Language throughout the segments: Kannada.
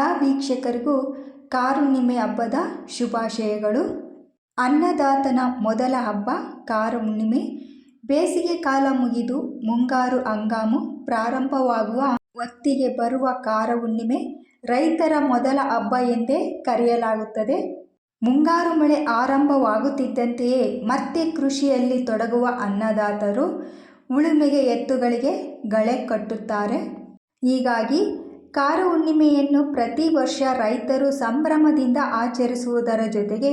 ಎಲ್ಲ ವೀಕ್ಷಕರಿಗೂ ಕಾರುಣ್ಣಿಮೆ ಹಬ್ಬದ ಶುಭಾಶಯಗಳು. ಅನ್ನದಾತನ ಮೊದಲ ಹಬ್ಬ ಕಾರುಣ್ಣಿಮೆ ಬೇಸಿಗೆ ಕಾಲ ಮುಗಿದು ಮುಂಗಾರು ಹಂಗಾಮು ಪ್ರಾರಂಭವಾಗುವ ಹೊತ್ತಿಗೆ ಬರುವ ಕಾರಹುಣ್ಣಿಮೆ ರೈತರ ಮೊದಲ ಹಬ್ಬ ಎಂದೇ ಕರೆಯಲಾಗುತ್ತದೆ. ಮುಂಗಾರು ಮಳೆ ಆರಂಭವಾಗುತ್ತಿದ್ದಂತೆಯೇ ಮತ್ತೆ ಕೃಷಿಯಲ್ಲಿ ತೊಡಗುವ ಅನ್ನದಾತರು ಉಳುಮೆಗೆ ಎತ್ತುಗಳಿಗೆ ಗಳೆ ಕಟ್ಟುತ್ತಾರೆ. ಹೀಗಾಗಿ ಕಾರ ಹುಣ್ಣಿಮೆಯನ್ನು ಪ್ರತಿ ವರ್ಷ ರೈತರು ಸಂಭ್ರಮದಿಂದ ಆಚರಿಸುವುದರ ಜೊತೆಗೆ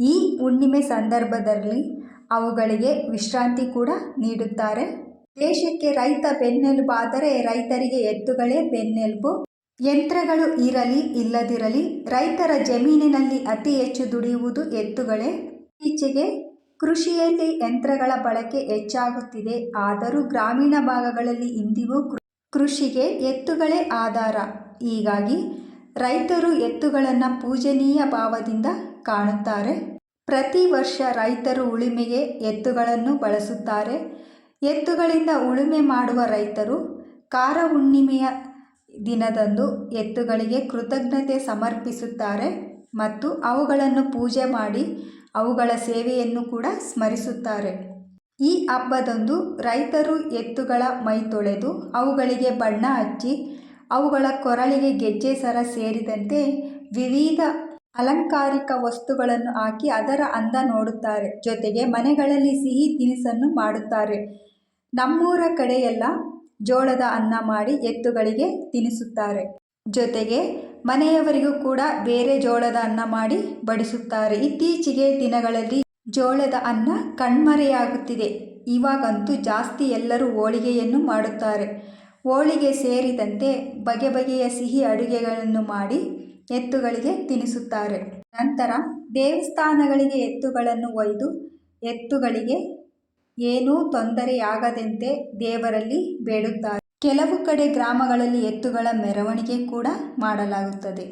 ಈ ಹುಣ್ಣಿಮೆ ಸಂದರ್ಭದಲ್ಲಿ ಅವುಗಳಿಗೆ ವಿಶ್ರಾಂತಿ ಕೂಡ ನೀಡುತ್ತಾರೆ. ದೇಶಕ್ಕೆ ರೈತ ಬೆನ್ನೆಲುಬಾದರೆ ರೈತರಿಗೆ ಎತ್ತುಗಳೇ ಬೆನ್ನೆಲುಬು. ಯಂತ್ರಗಳು ಇರಲಿ ಇಲ್ಲದಿರಲಿ ರೈತರ ಜಮೀನಿನಲ್ಲಿ ಅತಿ ಹೆಚ್ಚು ದುಡಿಯುವುದು ಎತ್ತುಗಳೇ. ಇತ್ತೀಚೆಗೆ ಕೃಷಿಯಲ್ಲಿ ಯಂತ್ರಗಳ ಬಳಕೆ ಹೆಚ್ಚಾಗುತ್ತಿದೆ. ಆದರೂ ಗ್ರಾಮೀಣ ಭಾಗಗಳಲ್ಲಿ ಇಂದಿಗೂ ಕೃಷಿಗೆ ಎತ್ತುಗಳೇ ಆಧಾರ. ಹೀಗಾಗಿ ರೈತರು ಎತ್ತುಗಳನ್ನು ಪೂಜನೀಯ ಭಾವದಿಂದ ಕಾಣುತ್ತಾರೆ. ಪ್ರತಿ ವರ್ಷ ರೈತರು ಉಳುಮೆಗೆ ಎತ್ತುಗಳನ್ನು ಬಳಸುತ್ತಾರೆ. ಎತ್ತುಗಳಿಂದ ಉಳುಮೆ ಮಾಡುವ ರೈತರು ಕಾರ ಹುಣ್ಣಿಮೆಯ ದಿನದಂದು ಎತ್ತುಗಳಿಗೆ ಕೃತಜ್ಞತೆ ಸಮರ್ಪಿಸುತ್ತಾರೆ ಮತ್ತು ಅವುಗಳನ್ನು ಪೂಜೆ ಮಾಡಿ ಅವುಗಳ ಸೇವೆಯನ್ನು ಕೂಡ ಸ್ಮರಿಸುತ್ತಾರೆ. ಈ ಹಬ್ಬದಂದು ರೈತರು ಎತ್ತುಗಳ ಮೈ ತೊಳೆದು ಅವುಗಳಿಗೆ ಬಣ್ಣ ಹಚ್ಚಿ, ಅವುಗಳ ಕೊರಳಿಗೆ ಗೆಜ್ಜೆ ಸರ ಸೇರಿದಂತೆ ವಿವಿಧ ಅಲಂಕಾರಿಕ ವಸ್ತುಗಳನ್ನು ಹಾಕಿ ಅದರ ಅಂದ ನೋಡುತ್ತಾರೆ. ಜೊತೆಗೆ ಮನೆಗಳಲ್ಲಿ ಸಿಹಿ ತಿನಿಸನ್ನು ಮಾಡುತ್ತಾರೆ. ನಮ್ಮೂರ ಕಡೆಯೆಲ್ಲ ಜೋಳದ ಅನ್ನ ಮಾಡಿ ಎತ್ತುಗಳಿಗೆ ತಿನ್ನಿಸುತ್ತಾರೆ ಜೊತೆಗೆ ಮನೆಯವರಿಗೂ ಕೂಡ ಬೇರೆ ಜೋಳದ ಅನ್ನ ಮಾಡಿ ಬಡಿಸುತ್ತಾರೆ. ಇತ್ತೀಚೆಗೆ ದಿನಗಳಲ್ಲಿ ಜೋಳದ ಅನ್ನ ಕಣ್ಮರೆಯಾಗುತ್ತಿದೆ. ಇವಾಗಂತೂ ಜಾಸ್ತಿ ಎಲ್ಲರೂ ಹೋಳಿಗೆಯನ್ನು ಮಾಡುತ್ತಾರೆ. ಹೋಳಿಗೆ ಸೇರಿದಂತೆ ಬಗೆ ಬಗೆಯ ಸಿಹಿ ಅಡುಗೆಗಳನ್ನು ಮಾಡಿ ಎತ್ತುಗಳಿಗೆ ತಿನ್ನಿಸುತ್ತಾರೆ ನಂತರ ದೇವಸ್ಥಾನಗಳಿಗೆ ಎತ್ತುಗಳನ್ನು ಒಯ್ದು ಎತ್ತುಗಳಿಗೆ ಏನೂ ತೊಂದರೆಯಾಗದಂತೆ ದೇವರಲ್ಲಿ ಬೇಡುತ್ತಾರೆ. ಕೆಲವು ಕಡೆ ಗ್ರಾಮಗಳಲ್ಲಿ ಎತ್ತುಗಳ ಮೆರವಣಿಗೆ ಕೂಡ ಮಾಡಲಾಗುತ್ತದೆ.